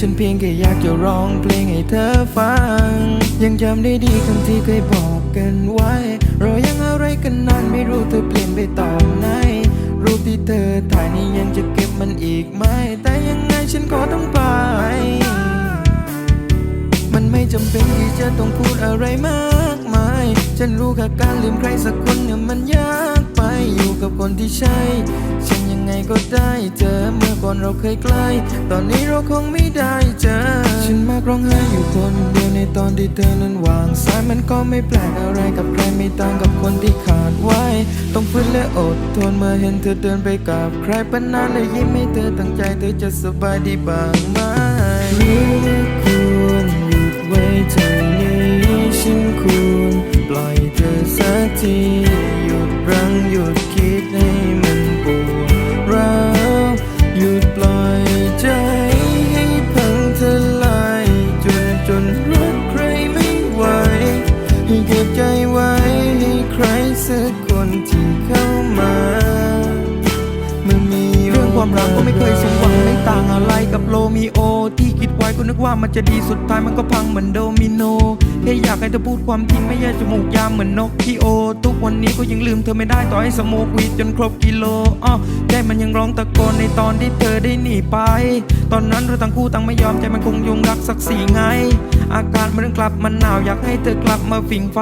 ฉันเพียงแค่อยากจะร้องเพลงให้เธอฟัง ยังจำได้ดีคำที่เคยบอกกันไว้ เรายังอะไรกันนานไม่รู้เธอเปลี่ยนไปตอนไหน รูปที่เธอถ่ายนี่ยังจะเก็บมันอีกไหม แต่ยังไงฉันก็ต้องไป มันไม่จำเป็นที่จะต้องพูดอะไรมากมาย ฉันรู้แค่การลืมใครสักคนเนี่ยมันยากไปอยู่กับคนที่ใช่ฉัน ก็ได้เจอ เมื่อก่อนเราเคยใกล้ ตอนนี้เราคงไม่ได้เจอ ฉันมักร้องไห้อยู่คนเดียวในตอนที่เธอนั้นวางสายมันก็ไม่แปลกอะไรกับใครไม่ต่างกับคนที่ขาดไว้ ต้องฝืนและอดทนเมื่อเห็นเธอเดินไปกับใครปนนานและยิ้มให้เธอตั้งใจเธอจะสบายดีบ้างไหมหรือควรหยุดไว้เท่านี้ฉันควรปล่อยเธอสักที ความรักก็ไม่เคยสมหวังไม่ต่างอะไรกับโรมิโอ ที่คิดไว้ก็นึกว่ามันจะดีสุดท้ายมันก็พังเหมือนโดมิโนแค่อยากให้เธอพูดความจริงไม่แย่จมูกยามเหมือนนกที่โอตุ วันนี้ก็ยังลืมเธอไม่ได้ต่อให้สโมกวีดจนครบกิโลอ้อใจมันยังร้องตะโกนในตอนที่เธอได้หนีไป ตอนนั้นเราทั้งคู่ต่างไม่ยอมใจมันคงยงรักสักสี่ไง อากาศมันกลับมันหนาวอยากให้เธอกลับมาฝิ่งไฟ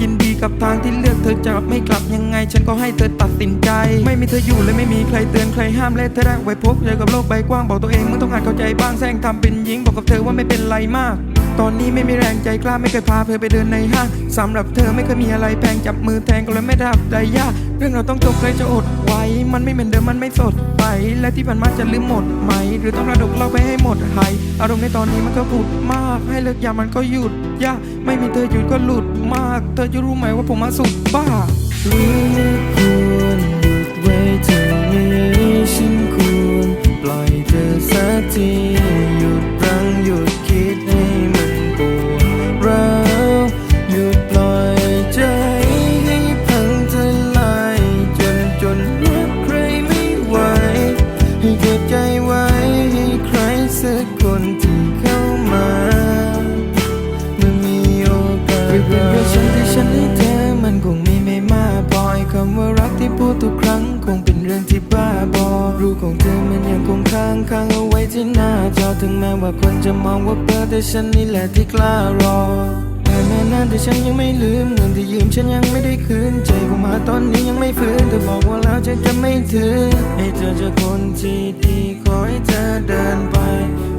ยินดีกับทางที่เลือกเธอจะไม่กลับยังไง ฉันก็ให้เธอตัดสินใจ ไม่มีเธออยู่และไม่มีใครเตือนใครห้ามและเธอได้ไว้พบเจอกับโลกใบกว้างบอกตัวเองมึงต้องหัดเข้าใจบ้างแซงทำเป็นหญิงบอกกับเธอว่าไม่เป็นไรมาก ตอนนี้ไม่มีแรงใจกล้าไม่เคยพาเธอไปเดินในห้างสำหรับเธอไม่เคยมีอะไรแพงจับมือแทงก็เลยไม่ได้ใจยากเรื่องเราต้องจบใครจะอดไว้ มันไม่เหมือนเดิมมันไม่สดใสและที่ผ่านมาจะลืมหมดไหม หรือต้องระดกเราไปให้หมดหายอารมณ์ในตอนนี้มันก็ผุดมาก ให้เลิกยามันก็หยุดยากไม่มีเธอหยุดก็หลุดมาก เธอจะรู้ไหมว่าผมมาสุดบ้า รู้ของเธอมันยังคงค้างค้างเอาไว้ที่หน้าจอถึงแม้ว่าคนจะมองว่าเพ้อแต่ฉันนี่แหละที่กล้ารอแต่นานแต่ฉันยังไม่ลืมเงินที่ยืมฉันยังไม่ได้คืนใจผมมาตอนนี้ยังไม่ฟื้นเธอบอกว่าแล้วฉันจะไม่ถือให้เธอเจอคนที่ดีขอให้เธอเดินไป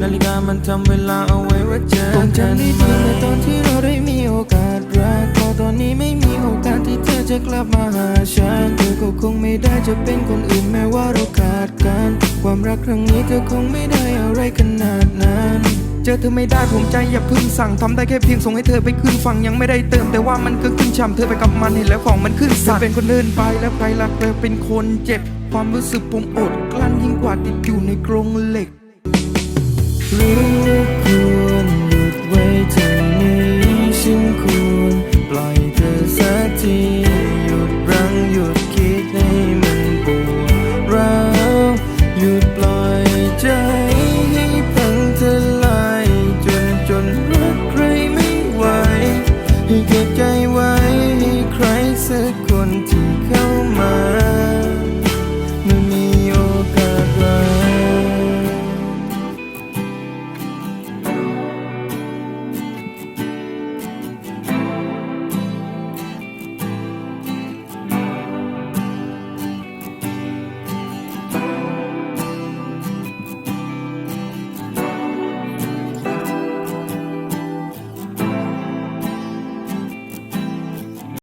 นาฬิกามันทำเวลาเอาไว้ว่าเจอผมจำได้ดีในตอนที่เราได้มีโอกาสรักพอตอนนี้ไม่มีโอกาสที่เธอจะกลับมาหาฉันเธอก็คงไม่ได้จะเป็นคนอื่นแม้ว่าเราขา ความรักครั้งนี้เธอคงไม่ได้อะไรขนาดนั้นเจอเธอไม่ได้ผมใจอย่าเพึ่งสั่งทำได้แค่เพียงส่งให้เธอไปขึ้นฝั่งยังไม่ได้เติม แต่ว่ามันก็ขึ้นช่ำเธอไปกับมันเห็นแล้วของมันขึ้นสั่นเป็นคนเดินไปแล้วใครรักเธอเป็นคนเจ็บ ความรู้สึกผมอดกลั้นยิ่งกว่าติดอยู่ในกรงเหล็กหรือ